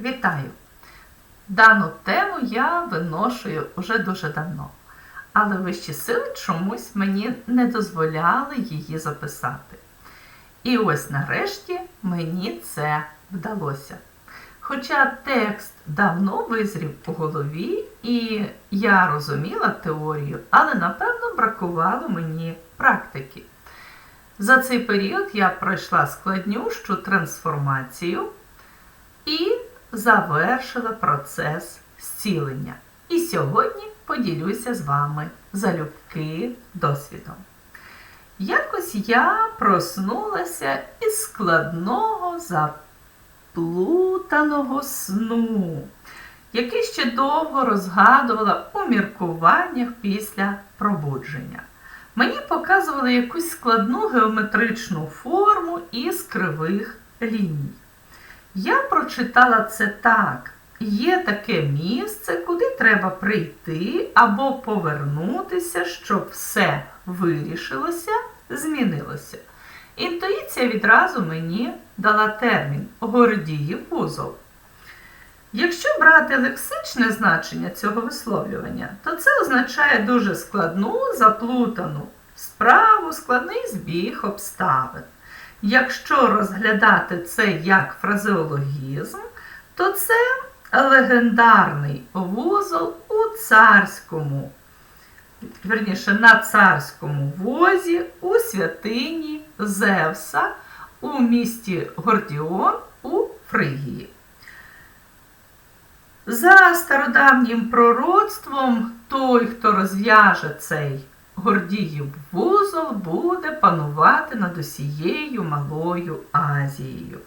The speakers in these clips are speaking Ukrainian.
Вітаю! Дану тему я виношую уже дуже давно, але вищі сили чомусь мені не дозволяли її записати. І ось нарешті мені це вдалося. Хоча текст давно визрів у голові, і я розуміла теорію, але напевно бракувало мені практики. За цей період я пройшла складнющу трансформацію і завершила процес зцілення. І сьогодні поділюся з вами залюбки досвідом. Якось я проснулася із складного заплутаного сну, який ще довго розгадувала у міркуваннях після пробудження. Мені показували якусь складну геометричну форму із кривих ліній. Я прочитала це так. Є таке місце, куди треба прийти або повернутися, щоб все вирішилося, змінилося. Інтуїція відразу мені дала термін Гордіїв вузол. Якщо брати лексичне значення цього висловлювання, то це означає дуже складну, заплутану справу, складний збіг обставин. Якщо розглядати це як фразеологізм, то це легендарний вузол у царському, верніше, на царському возі у святині Зевса у місті Гордіон у Фригії. За стародавнім пророцтвом, той, хто розв'яже цей Гордіїв вузол, буде панувати над усією Малою Азією.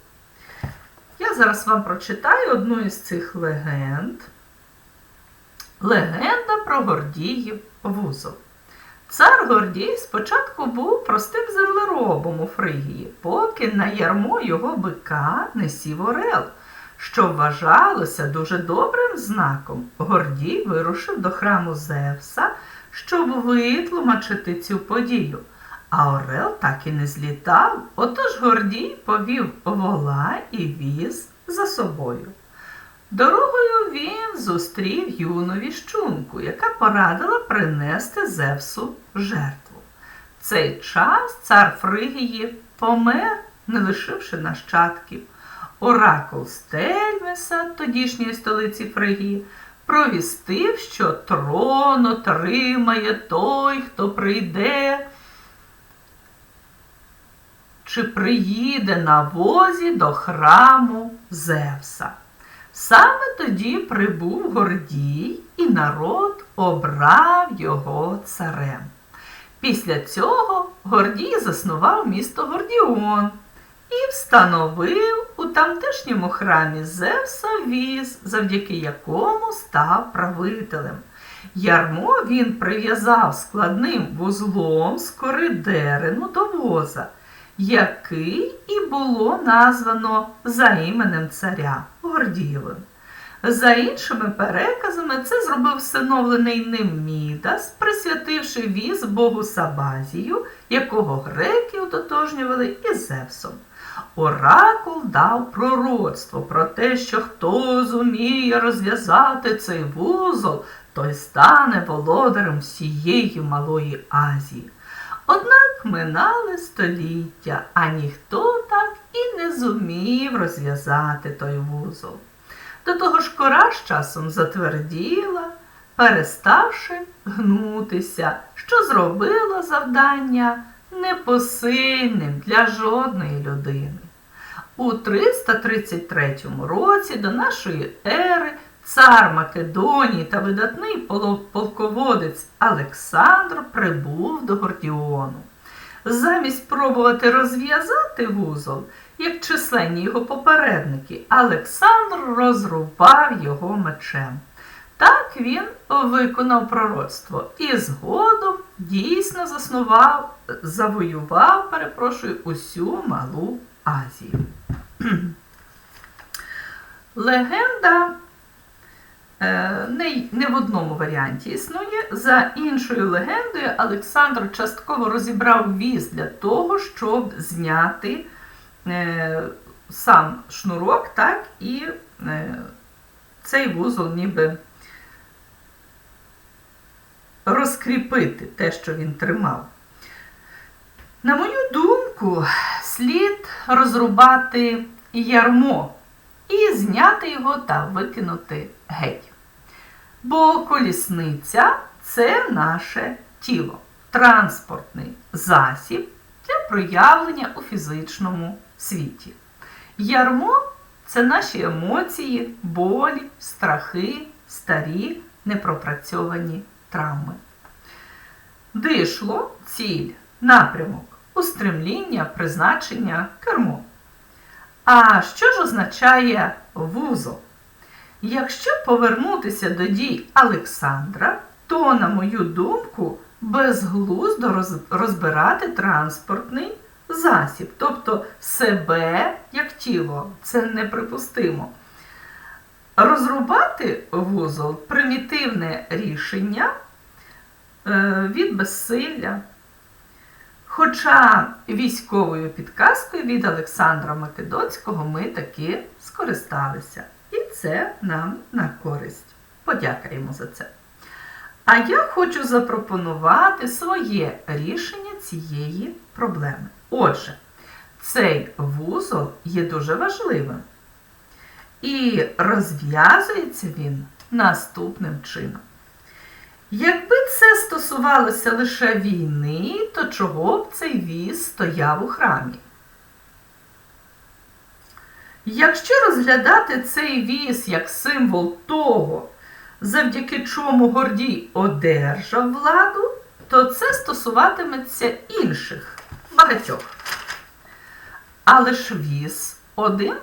Я зараз вам прочитаю одну із цих легенд. Легенда про Гордіїв вузол. Цар Гордій спочатку був простим землеробом у Фригії, поки на ярмо його бика не сів орел, що вважалося дуже добрим знаком. Гордій вирушив до храму Зевса, щоб витлумачити цю подію. А Орел так і не злітав, отож Гордій повів вола і віз за собою. Дорогою він зустрів юну віщунку, яка порадила принести Зевсу жертву. В цей час цар Фригії помер, не лишивши нащадків. Оракул Стельмеса, тодішньої столиці Фригії, провістив, що трон отримає той, хто прийде чи приїде на возі до храму Зевса. Саме тоді прибув Гордій, і народ обрав його царем. Після цього Гордій заснував місто Гордіон і встановив у тамтешньому храмі Зевса віз, завдяки якому став правителем. Ярмо він прив'язав складним вузлом з коридерину до воза, який і було названо за іменем царя Гордієвим. За іншими переказами, це зробив встановлений ним Мідас, присвятивши віз Богу Сабазію, якого греки ототожнювали із Зевсом. Оракул дав пророцтво про те, що хто зуміє розв'язати цей вузол, той стане володарем всієї Малої Азії. Однак минали століття, а ніхто так і не зумів розв'язати той вузол. До того ж кора з часом затверділа, переставши гнутися, що зробило завдання непосильним для жодної людини. У 333 році до нашої ери цар Македонії та видатний полководець Олександр прибув до Гордіону. Замість пробувати розв'язати вузол, як численні його попередники, Олександр розрубав його мечем. Так він виконав пророцтво і згодом дійсно заснував, завоював, перепрошую, усю малу Азію. Легенда е, не, не в одному варіанті існує. За іншою легендою, Олександр частково розібрав віз для того, щоб зняти е, сам шнурок, так і е, цей вузол ніби розкріпити те, що він тримав. На мою думку, слід розрубати ярмо і зняти його та викинути геть. Бо колісниця це наше тіло, транспортний засіб для проявлення у фізичному світі. Ярмо це наші емоції, болі, страхи, старі, непропрацьовані травми. Дишло, ціль, напрямок, устремління, призначення, кермо. А що ж означає вузол? Якщо повернутися до дій Олександра, то, на мою думку, безглуздо розбирати транспортний засіб, тобто себе як тіло, це неприпустимо. Розрубати вузол примітивне рішення е, від безсилля. Хоча військовою підказкою від Олександра Македонського ми таки скористалися. І це нам на користь. Подякуємо за це. А я хочу запропонувати своє рішення цієї проблеми. Отже, цей вузол є дуже важливим. І розв'язується він наступним чином. Якби це стосувалося лише війни, то чого б цей віз стояв у храмі? Якщо розглядати цей віз як символ того, завдяки чому Гордій одержав владу, то це стосуватиметься інших багатьох. Але ж віз один,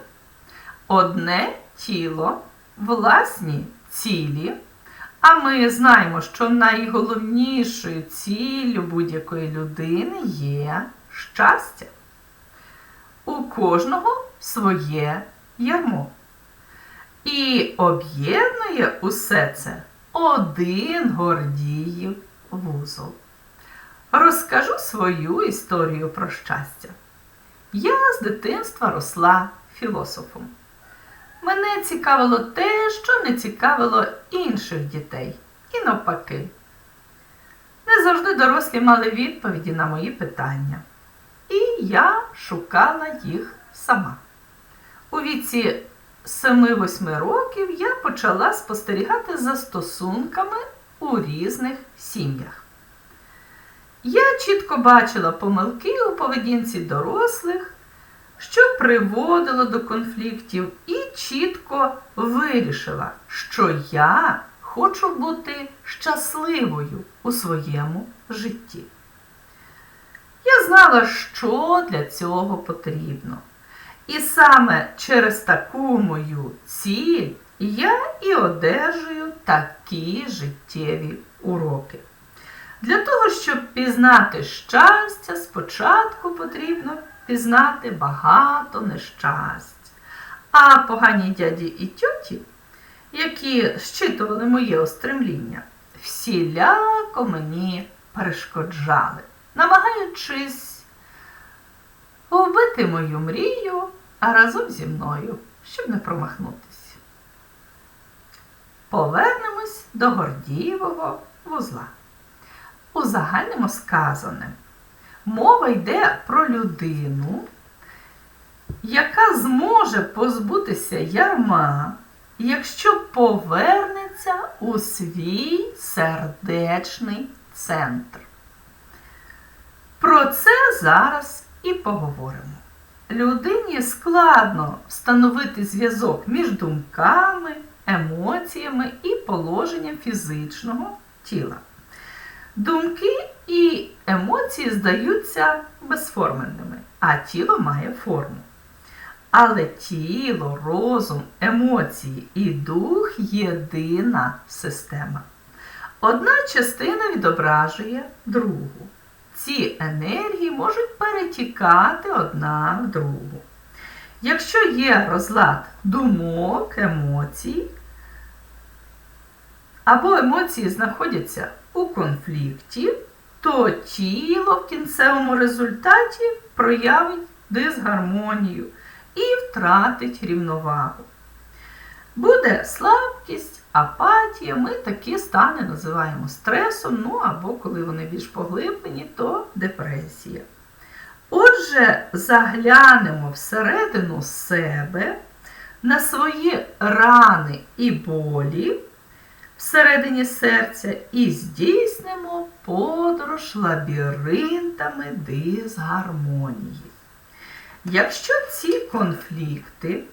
одне тіло, власні цілі. А ми знаємо, що найголовнішою ціллю будь-якої людини є щастя. У кожного своє ярмо. І об'єднує усе це один Гордіїв вузол. Розкажу свою історію про щастя. Я з дитинства росла філософом. Мене цікавило те, що не цікавило інших дітей. І навпаки. Не завжди дорослі мали відповіді на мої питання. І я шукала їх сама. У віці 7-8 років я почала спостерігати за стосунками у різних сім'ях. Я чітко бачила помилки у поведінці дорослих, що приводило до конфліктів, і чітко вирішила, що я хочу бути щасливою у своєму житті. Я знала, що для цього потрібно. І саме через таку мою ціль я і одержую такі життєві уроки. Для того, щоб пізнати щастя, спочатку потрібно пізнати багато нещасть. А погані дяді і тьоті, які щитували моє остремління, всіляко мені перешкоджали, намагаючись вбити мою мрію а разом зі мною, щоб не промахнутися. Повернемось до Гордієвого вузла. У загальному сказане, мова йде про людину, яка зможе позбутися ярма, якщо повернеться у свій сердечний центр. Про це зараз і поговоримо. Людині складно встановити зв'язок між думками, емоціями і положенням фізичного тіла. Думки і емоції здаються безформенними, а тіло має форму. Але тіло, розум, емоції і дух єдина система. Одна частина відображує другу ці енергії можуть перетікати одна в другу. Якщо є розлад думок, емоцій, або емоції знаходяться у конфлікті, то тіло в кінцевому результаті проявить дисгармонію і втратить рівновагу. Буде слабкість, апатія, ми такі стани називаємо стресом, ну або коли вони більш поглиблені, то депресія. Отже, заглянемо всередину себе на свої рани і болі всередині серця і здійснимо подорож лабіринтами дисгармонії. Якщо ці конфлікти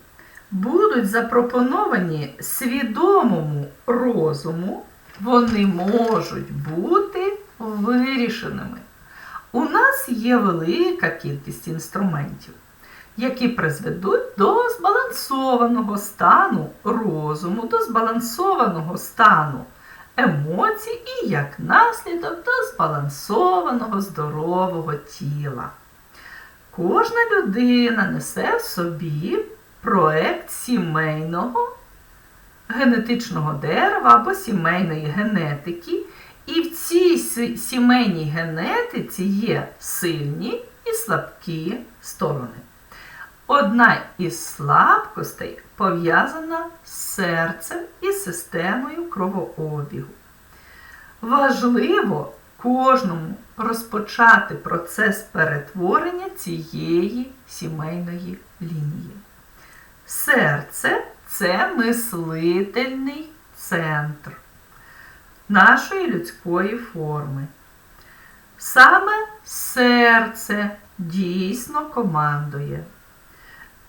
будуть запропоновані свідомому розуму, вони можуть бути вирішеними. У нас є велика кількість інструментів, які призведуть до збалансованого стану розуму, до збалансованого стану емоцій і, як наслідок, до збалансованого здорового тіла. Кожна людина несе в собі проект сімейного генетичного дерева або сімейної генетики. І в цій сімейній генетиці є сильні і слабкі сторони. Одна із слабкостей пов'язана з серцем і системою кровообігу. Важливо кожному розпочати процес перетворення цієї сімейної лінії. Серце це мислительний центр нашої людської форми. Саме серце дійсно командує.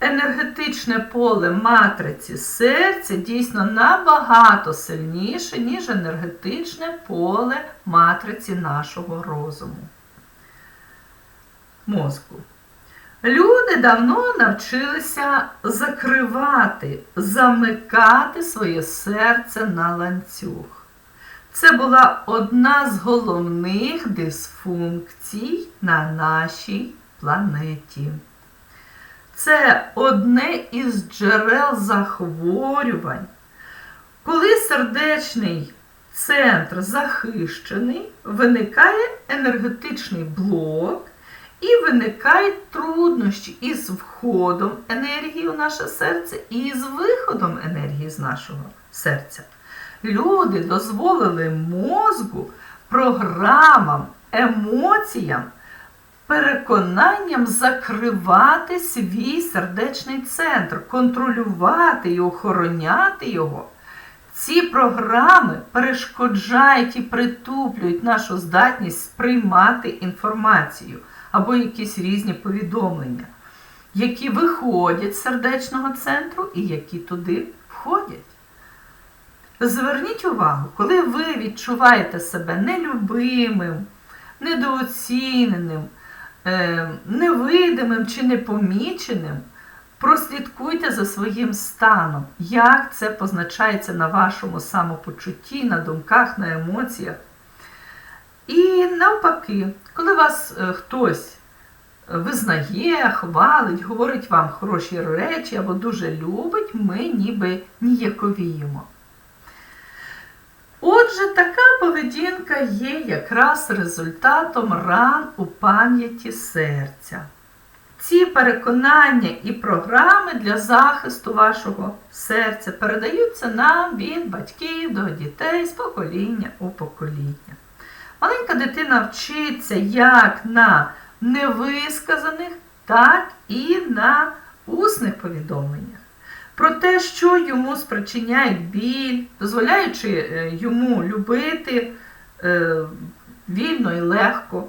Енергетичне поле матриці серця дійсно набагато сильніше, ніж енергетичне поле матриці нашого розуму. Мозку. Люди давно навчилися закривати, замикати своє серце на ланцюг. Це була одна з головних дисфункцій на нашій планеті. Це одне із джерел захворювань. Коли сердечний центр захищений, виникає енергетичний блок і виникають труднощі із входом енергії у наше серце і з виходом енергії з нашого серця. Люди дозволили мозку, програмам, емоціям, переконанням закривати свій сердечний центр, контролювати і охороняти його. Ці програми перешкоджають і притуплюють нашу здатність сприймати інформацію або якісь різні повідомлення, які виходять з сердечного центру і які туди входять. Зверніть увагу, коли ви відчуваєте себе нелюбимим, недооціненим, невидимим чи непоміченим, прослідкуйте за своїм станом, як це позначається на вашому самопочутті, на думках, на емоціях. І навпаки, коли вас е, хтось визнає, хвалить, говорить вам хороші речі або дуже любить, ми ніби ніяковіємо. Отже, така поведінка є якраз результатом ран у пам'яті серця. Ці переконання і програми для захисту вашого серця передаються нам від батьків до дітей з покоління у покоління. Маленька дитина вчиться як на невисказаних, так і на усних повідомленнях про те, що йому спричиняє біль, дозволяючи е, йому любити е, вільно і легко.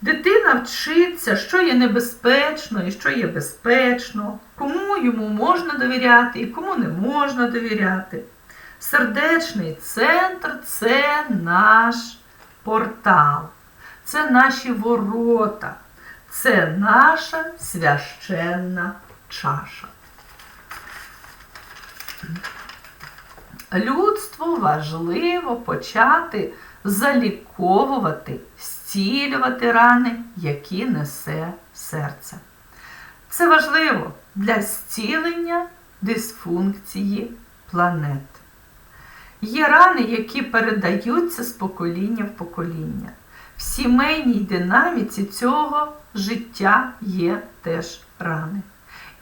Дитина вчиться, що є небезпечно і що є безпечно, кому йому можна довіряти і кому не можна довіряти. Сердечний центр це наш портал, це наші ворота, це наша священна чаша. Людству важливо почати заліковувати, зцілювати рани, які несе серце. Це важливо для зцілення дисфункції планет. Є рани, які передаються з покоління в покоління. В сімейній динаміці цього життя є теж рани.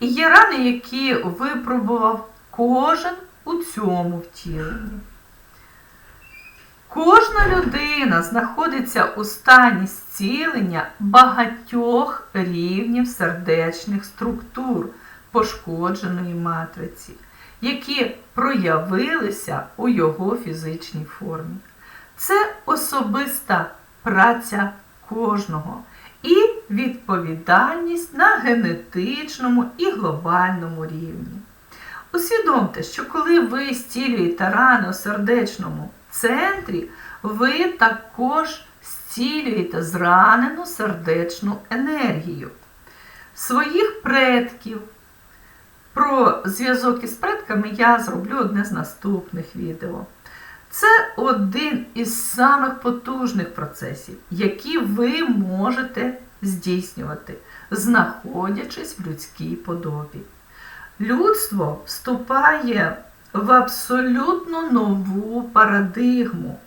І є рани, які випробував кожен у цьому втіленні. Кожна людина знаходиться у стані зцілення багатьох рівнів сердечних структур пошкодженої матриці, які проявилися у його фізичній формі. Це особиста праця кожного і відповідальність на генетичному і глобальному рівні. Усвідомте, що коли ви зцілюєте рани у сердечному центрі, ви також зцілюєте зранену сердечну енергію своїх предків. Про зв'язок із предками я зроблю одне з наступних відео. Це один із самих потужних процесів, які ви можете здійснювати, знаходячись в людській подобі. Людство вступає в абсолютно нову парадигму,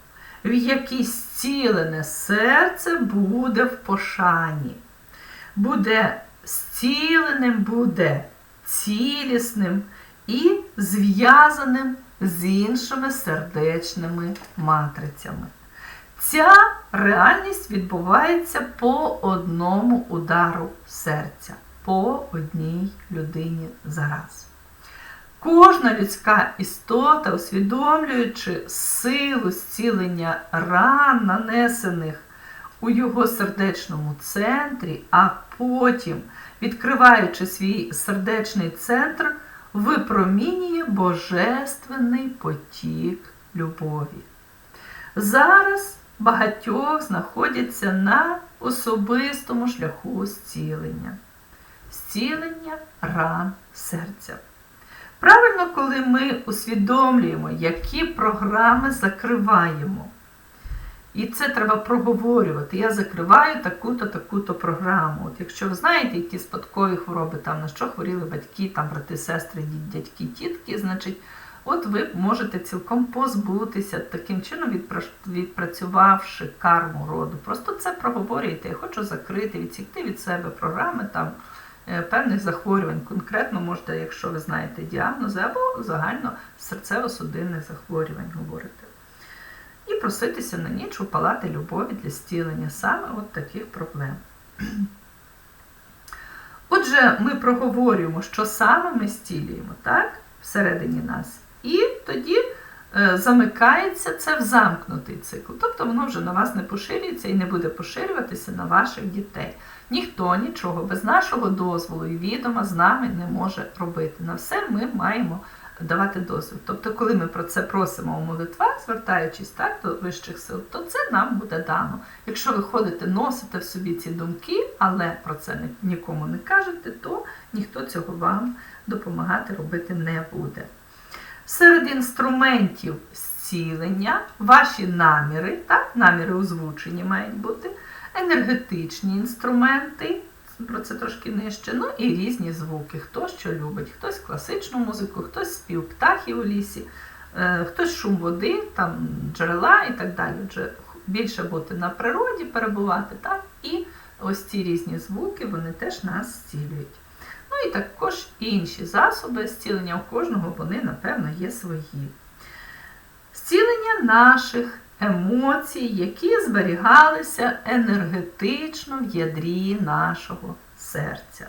в якій зцілене серце буде в пошані, буде зціленим, буде цілісним і зв'язаним з іншими сердечними матрицями. Ця реальність відбувається по одному удару серця, по одній людині зараз. Кожна людська істота, усвідомлюючи силу зцілення ран, нанесених у його сердечному центрі, а потім, відкриваючи свій сердечний центр, випромінює божественний потік любові. Зараз багатьох знаходяться на особистому шляху зцілення, зцілення ран серця. Правильно, коли ми усвідомлюємо, які програми закриваємо. І це треба проговорювати. Я закриваю таку-то, таку-то програму. От Якщо ви знаєте, які спадкові хвороби, там на що хворіли батьки, там брати, сестри, дядьки, тітки, значить, от ви можете цілком позбутися, таким чином відпрацювавши карму роду. Просто це проговорюєте. Я хочу закрити, відсікти від себе програми там. Певних захворювань, конкретно можете, якщо ви знаєте діагнози, або загально серцево-судинних захворювань говорите і проситися на ніч у палати любові для стілення саме от таких проблем. Отже, ми проговорюємо, що саме ми стілюємо так, всередині нас, і тоді е, замикається це в замкнутий цикл. Тобто воно вже на вас не поширюється і не буде поширюватися на ваших дітей. Ніхто нічого без нашого дозволу і відома з нами не може робити. На все ми маємо давати дозвіл. Тобто, коли ми про це просимо у молитвах, звертаючись так, до вищих сил, то це нам буде дано. Якщо ви ходите, носите в собі ці думки, але про це нікому не кажете, то ніхто цього вам допомагати робити не буде. Серед інструментів зцілення ваші наміри, так, наміри озвучені мають бути, енергетичні інструменти про це трошки нижче. Ну і різні звуки. Хто що любить, хтось класичну музику, хтось спів птахів у лісі, е, хтось шум води, там джерела і так далі. Отже, більше бути на природі, перебувати, так? І ось ці різні звуки вони теж нас зцілюють. Ну і також інші засоби зцілення у кожного, вони, напевно, є свої. Зцілення наших емоцій, які зберігалися енергетично в ядрі нашого серця.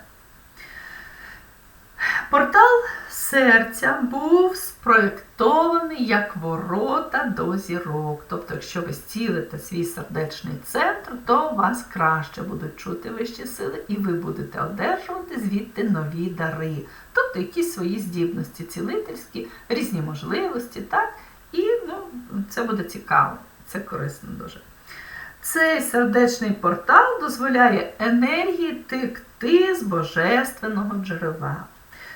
Портал серця був спроєктований як ворота до зірок. Тобто, якщо ви зцілите свій сердечний центр, то вас краще будуть чути вищі сили, і ви будете одержувати звідти нові дари, тобто якісь свої здібності цілительські, різні можливості. так? І ну, це буде цікаво, це корисно дуже. Цей сердечний портал дозволяє енергії текти з божественного джерела.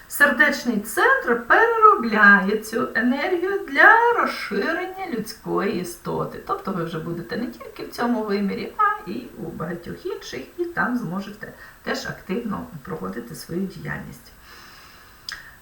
Сердечний центр переробляє цю енергію для розширення людської істоти. Тобто ви вже будете не тільки в цьому вимірі, а і у багатьох інших, і там зможете теж активно проводити свою діяльність.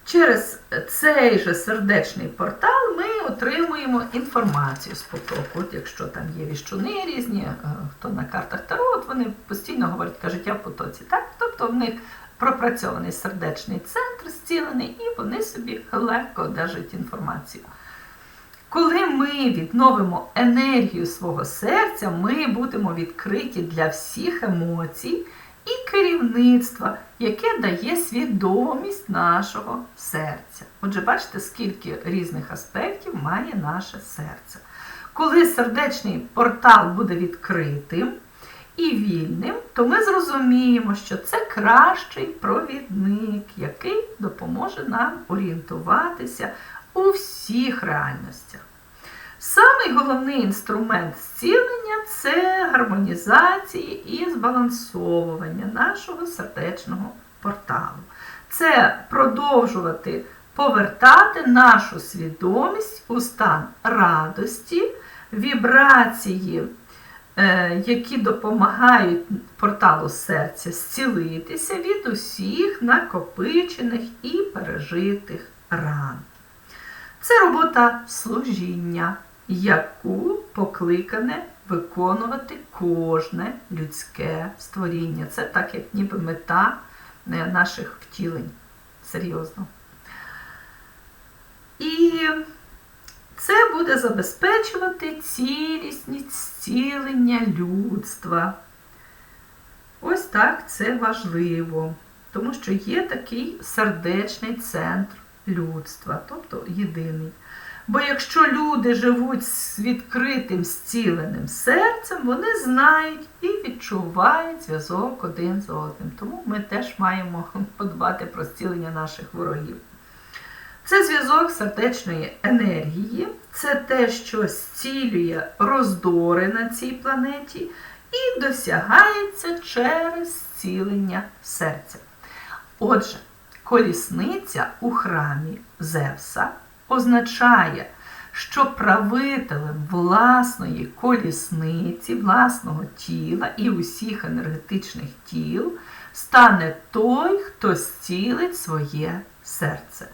Через цей же сердечний портал ми отримуємо інформацію з потоку. От Якщо там є віщуни різні, е, хто на картах Таро, от вони постійно говорять, кажуть, я в потоці. Так? Тобто в них пропрацьований сердечний центр, зцілений, і вони собі легко одержують інформацію. Коли ми відновимо енергію свого серця, ми будемо відкриті для всіх емоцій і керівництва, яке дає свідомість нашого серця. Отже, бачите, скільки різних аспектів має наше серце. Коли сердечний портал буде відкритим і вільним, то ми зрозуміємо, що це кращий провідник, який допоможе нам орієнтуватися у всіх реальностях. Самий головний інструмент зцілення це гармонізації і збалансовування нашого сердечного порталу. Це продовжувати повертати нашу свідомість у стан радості, вібрації, е, які допомагають порталу серця зцілитися від усіх накопичених і пережитих ран. Це робота служіння, яку покликане виконувати кожне людське створіння. Це так, як ніби мета е, наших втілень. Серйозно. І це буде забезпечувати цілісність зцілення людства. Ось так це важливо, тому що є такий сердечний центр людства, тобто єдиний. Бо якщо люди живуть з відкритим зціленим серцем, вони знають і відчувають зв'язок один з одним. Тому ми теж маємо подбати про зцілення наших ворогів. Це зв'язок сердечної енергії, це те, що зцілює роздори на цій планеті і досягається через зцілення серця. Отже, колісниця у храмі Зевса означає, що правителем власної колісниці, власного тіла і усіх енергетичних тіл стане той, хто зцілить своє серце.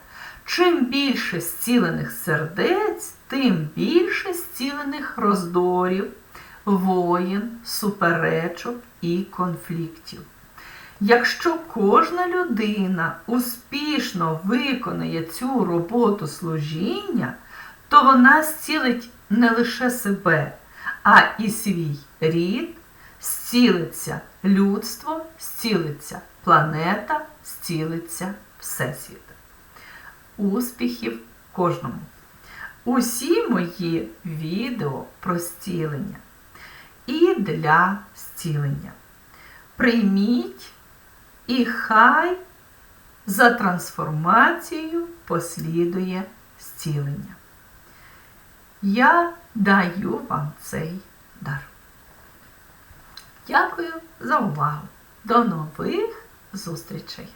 Чим більше зцілених сердець, тим більше зцілених роздорів, воїн, суперечок і конфліктів. Якщо кожна людина успішно виконає цю роботу служіння, то вона зцілить не лише себе, а і свій рід, зцілиться людство, зцілиться планета, зцілиться Всесвіт. Успіхів кожному! Усі мої відео про зцілення і для зцілення. Прийміть і хай за трансформацією послідує зцілення. Я даю вам цей дар. Дякую за увагу. До нових зустрічей!